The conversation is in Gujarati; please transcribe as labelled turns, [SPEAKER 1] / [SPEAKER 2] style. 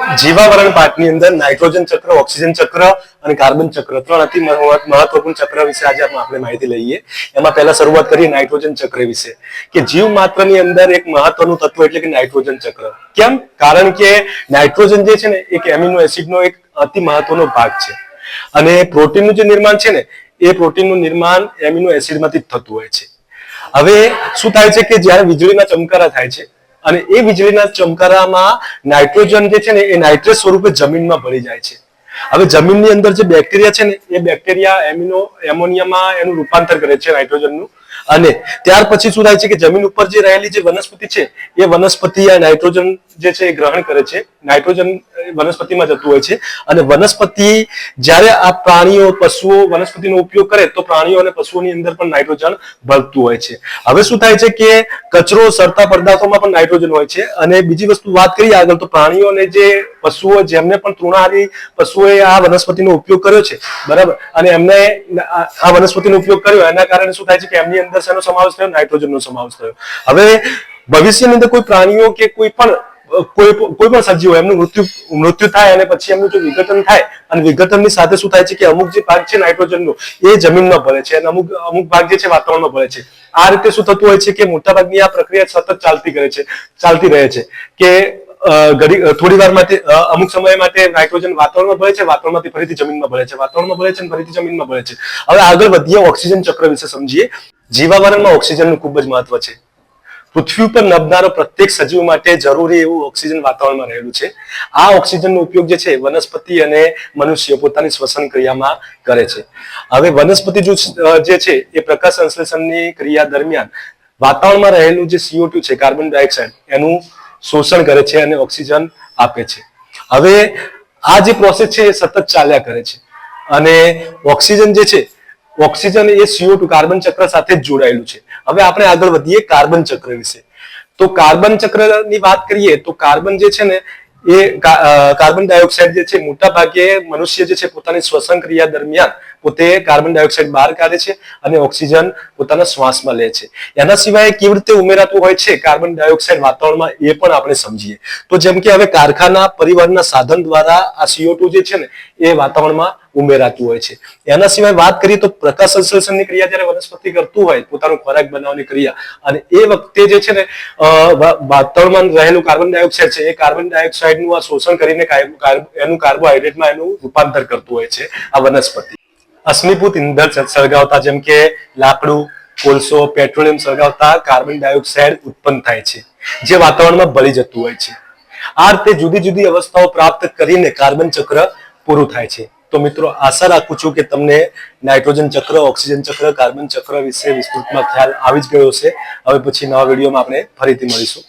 [SPEAKER 1] જીવાવરણ પાઠની અંદર નાઇટ્રોજન ચક્ર, ઓક્સિજન ચક્ર અને કાર્બન ચક્ર. ત્રણ અતિ મહત્વપૂર્ણ ચક્ર વિશે આજે આપણે માહિતી લઈએ. એમાં પહેલા શરૂઆત કરીએ નાઇટ્રોજન ચક્ર વિશે. કે જીવ માત્રની અંદર એક મહત્વનું તત્વ એટલે કે નાઇટ્રોજન ચક્ર. કેમ? કારણ કે નાઇટ્રોજન જે છે ને, એક એમિનો એસિડનો એક અતિ મહત્વનો ભાગ છે. અને પ્રોટીનનું જે નિર્માણ છે ને, એ પ્રોટીનનું નિર્માણ એમિનો એસિડમાંથી જ થતું હોય છે. હવે શું થાય છે કે જ્યારે વીજળીના ચમકારા થાય છે અને એ વીજળીના ચમકારામાં નાઇટ્રોજન જે છે ને, એ નાઇટ્રેટ સ્વરૂપે જમીનમાં ભળી જાય છે. હવે જમીનની અંદર જે બેક્ટેરિયા છે ને, એ બેક્ટેરિયા એમિનો, એમોનિયામાં એનું રૂપાંતર કરે છે નાઇટ્રોજનનું. અને ત્યાર પછી શું થાય છે કે જમીન ઉપર જે રહેલી જે વનસ્પતિ છે, એ વનસ્પતિ આ નાઇટ્રોજન જે છે એ ગ્રહણ કરે છે. નાઇટ્રોજન વનસ્પતિમાં જતું હોય છે. અને વનસ્પતિ જ્યારે આ પ્રાણીઓ, પશુઓ વનસ્પતિનો ઉપયોગ કરે તો પ્રાણીઓ અને પશુઓની અંદર પણ નાઇટ્રોજન ભળતું હોય છે. હવે શું થાય છે કે કચરો સરતા પદાર્થોમાં પણ નાઇટ્રોજન હોય છે. અને બીજી વસ્તુ વાત કરીએ આગળ, તો પ્રાણીઓને જે પશુઓ, જેમને પણ તૃણાહારી પશુઓએ આ વનસ્પતિનો ઉપયોગ કર્યો છે, બરાબર? અને એમને આ વનસ્પતિનો ઉપયોગ કર્યો, એના કારણે શું થાય છે કે એમની અંદર શેનો સમાવેશ થયો? નાઇટ્રોજનનો સમાવેશ થયો. હવે ભવિષ્યની અંદર કોઈ પ્રાણીઓ કે કોઈ પણ કોઈ કોઈ પણ સજીવો એમનું મૃત્યુ મૃત્યુ થાય અને પછી એમનું જો વિઘટન થાય, અને વિઘટનની સાથે શું થાય છે કે અમુક જે ભાગ છે નાઇટ્રોજનનો, એ જમીનમાં ભરે છે અને અમુક અમુક ભાગ જે છે વાતાવરણમાં ભરે છે. આ રીતે શું થતું હોય છે કે મોટાભાગની આ પ્રક્રિયા સતત ચાલતી કરે છે, ચાલતી રહે છે કે ઘડી થોડી વાર માટે અમુક સમય માટે નાઇટ્રોજન વાતાવરણમાં ભરે છે, વાતાવરણમાંથી ફરીથી જમીનમાં ભરે છે, વાતાવરણમાં ભરે છે અને ફરીથી જમીનમાં ભરે છે. હવે આગળ વધીએ ઓક્સિજન ચક્ર વિશે સમજીએ. જીવાવરણમાં ઓક્સિજનનું ખૂબ જ મહત્વ છે. પૃથ્વી ઉપર નભનારો પ્રત્યેક સજીવ માટે જરૂરી એવું ઓક્સિજન વાતાવરણમાં રહેલું છે. આ ઓક્સિજનનો ઉપયોગ જે છે વનસ્પતિ અને મનુષ્ય પોતાની શ્વસન ક્રિયામાં કરે છે. હવે વનસ્પતિ જો છે એ પ્રકાશ સંશ્લેષણની ક્રિયા દરમિયાન વાતાવરણમાં રહેલું જે CO2 છે, કાર્બન ડાયોક્સાઇડ, એનું શોષણ કરે છે અને ઓક્સિજન આપે છે. હવે આ જે પ્રોસેસ છે એ સતત ચાલ્યા કરે છે. અને ઓક્સિજન જે છે, ઓક્સિજન એ CO2, કાર્બન ચક્ર સાથે જ જોડાયેલું છે. હવે આપણે આગળ વધીએ કાર્બન ચક્ર વિશે. તો કાર્બન ચક્રની વાત કરીએ, તો કાર્બન જે છે ને, એ કાર્બન ડાયોક્સાઇડ જે છે મોટા ભાગે મનુષ્ય જે છે, પોતાની શ્વસન ક્રિયા દરમિયાન પોતે કાર્બન ડાયોક્સાઇડ બહાર કાઢે છે અને ઓક્સિજન પોતાના શ્વાસમાં લે છે. એના સિવાય કેવી રીતે ઉમેરાતું હોય છે કાર્બન ડાયોક્સાઇડ વાતાવરણમાં એ પણ આપણે સમજીએ. તો જેમ કે હવે કારખાના પરિવહનના સાધન દ્વારા આ સીઓ જે છે ને, એ વાતાવરણમાં ઉમેરાતું હોય છે. એના સિવાય વાત કરીએ તો પ્રકાશ સંશ્લેષણની ક્રિયા જ્યારે વનસ્પતિ કરતું હોય, પોતાનો ખોરાક બનાવવાની ક્રિયા અને એ વખતે જે છે ને વાતાવરણમાં રહેલું કાર્બન ડાયોક્સાઇડ છે, એ કાર્બન ડાયોક્સાઇડનું આ શોષણ કરીને એનું કાર્બોહાઈડ્રેટમાં એનું રૂપાંતર કરતું હોય છે આ વનસ્પતિ. અશ્મિભૂત ઇંધણ સળગાવતા, જેમ કે લાકડું, કોલસો, પેટ્રોલિયમ સળગાવતા કાર્બન ડાયોક્સાઇડ ઉત્પન્ન થાય છે, જે વાતાવરણમાં ભળી જતું હોય છે. આ રીતે જુદી જુદી અવસ્થાઓ પ્રાપ્ત કરીને કાર્બન ચક્ર પૂરું થાય છે. તો મિત્રો, આશા રાખું છું કે તમને નાઇટ્રોજન ચક્ર, ઓક્સિજન ચક્ર, કાર્બન ચક્ર વિશે વિસ્તૃતમાં ખ્યાલ આવી જ ગયો છે હવે પછી નવા વિડીયોમાં આપણે ફરીથી મળીશું.